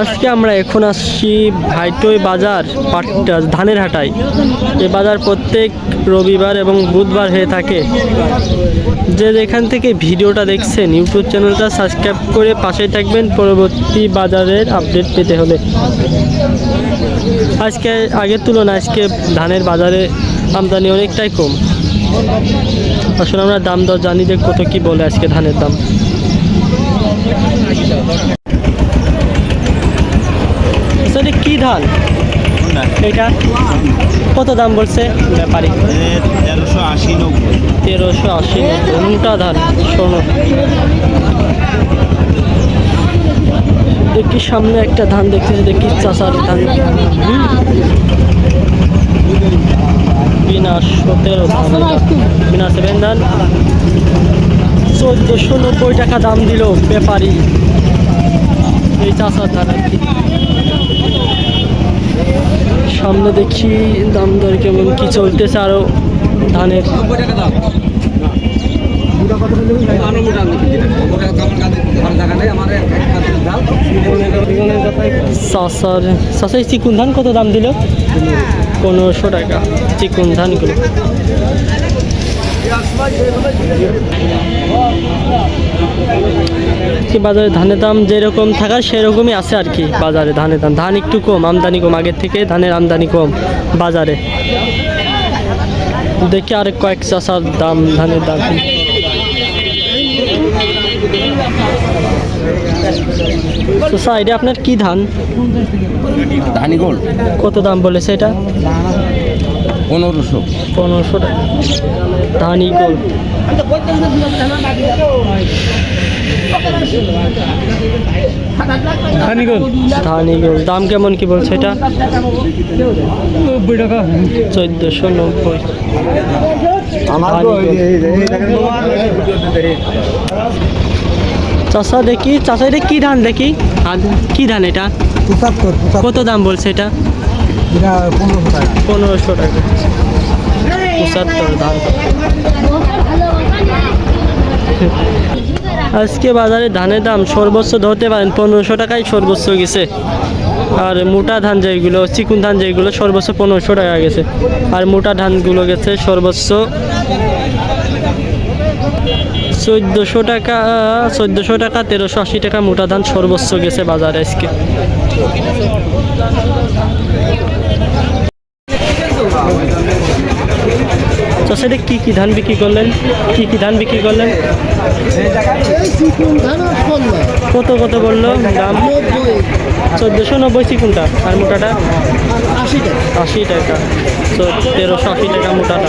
আজকে আমরা এখন আসছি ভাইটই বাজার পাট্টা, ধানের হাটায়। এই বাজার প্রত্যেক রবিবার এবং বুধবার হয়ে থাকে। যে যেখান থেকে ভিডিওটা দেখছেন, ইউটিউব চ্যানেলটা সাবস্ক্রাইব করে পাশে থাকবেন, পরবর্তী বাজারের আপডেট পেতে হলে। আজকে, আগের তুলনায় আজকে ধানের বাজারে আমদানি অনেকটাই কম। আসলে আমরা দাম দর জানি যে কত কি বলে আজকে ধানের দাম আসলে ধান এটা কত দাম বলছে ব্যাপারী? তেরোশো আশি নব্বই। তেরোশো আশি মোটা ধান? শোনো। দেখি সামনে একটা ধান দেখতেছি, দেখি চাষার ধান। বিনা সতেরো বিনা সেভেন ধান। চোদ্দোশো নব্বই টাকা দাম দিল ব্যাপারী। এই চাষার ধান আর কি। সামনে দেখি দাম দর কেমন, কি চলতেছে আরও ধানের? চিকুন ধান কত দাম দিল? পনেরোশো টাকা, চিকুন ধানগুলো। কি বাজারে ধানের দাম যেরকম থাকার সেরকমই আছে আর কি বাজারে ধানের দাম। ধান একটু কম আমদানি কম আগের থেকে ধানের আমদানি কম বাজারে। দেখি আর কয়েক চাষার দাম ধানের দাম। আপনার কি ধান? কত দাম বলেছে এটা? পনেরোশো। পনেরোশো টাকা। ধান ইগল ধানি গোল। ধান ইগল দাম কেমন কি বলছে এটা? নব্বই টাকা। চোদ্দোশো নব্বই। চাষা দেখি চাষা এটা কি ধান দেখি? কি ধান এটা? কত দাম বলছে এটা? পনেরোশো টাকা। আজকে বাজারে ধানের দাম সর্বোচ্চ ধরতে পারেন পনেরোশো টাকায় সর্বোচ্চ গেছে। আর মোটা ধান যেগুলো, চিকুন ধান যেগুলো সর্বোচ্চ পনেরোশো টাকা গেছে। আর মোটা ধানগুলো গেছে সর্বোচ্চ চোদ্দোশো টাকা চোদ্দোশো টাকা, তেরোশো আশি টাকা মোটা ধান সর্বোচ্চ গেছে বাজারে আজকে। তো কি কী কী ধান বিক্রি করলেন? কী কী ধান বিক্রি করলেন? কত কত বলল দাম? চোদ্দোশো নব্বই সিকুনটা আর মোটাটা? আশি টাকা। আশি টাকা। তো তেরোশো আশি টাকা মোটাটা।